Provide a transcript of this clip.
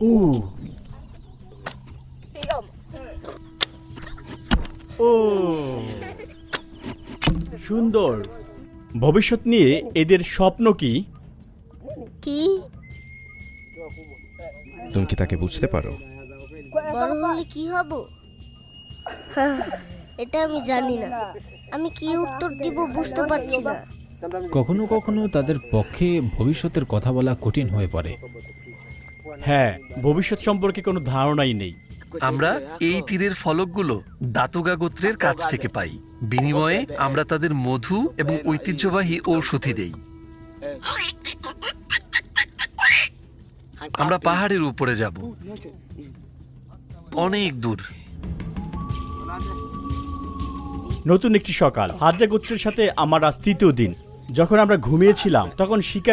উ ও সুন্দর ভবিষ্যৎ নিয়ে এদের স্বপ্ন কি? কি? তুমি কি তাকে বুঝতে পারো? বড় হলে কি হব? এটা আমি জানি না। আমি কি উত্তর দিব বুঝতে পারছি না। কখনো কখনো তাদের পক্ষে ভবিষ্যতের কথা বলা কঠিন হয়ে পড়ে। হ্যাঁ ভবিষ্যৎ সম্পর্কে কোনো ধারণাই নেই। আমরা এই তীরের ফলকগুলো দাতুগা গোত্রের কাছ থেকে পাই। বিনিময়ে আমরা তাদের মধু এবং ঐতিহ্যবাহী ঔষধি দেই। আমরা পাহাড়ের উপরে যাব। অনেক দূর। নতুন একটি সকাল। হাজ্জা গোত্রের সাথে আমার আজ তৃতীয় দিন। যখন আমরা ঘুমিয়েছিলাম তখন শিকার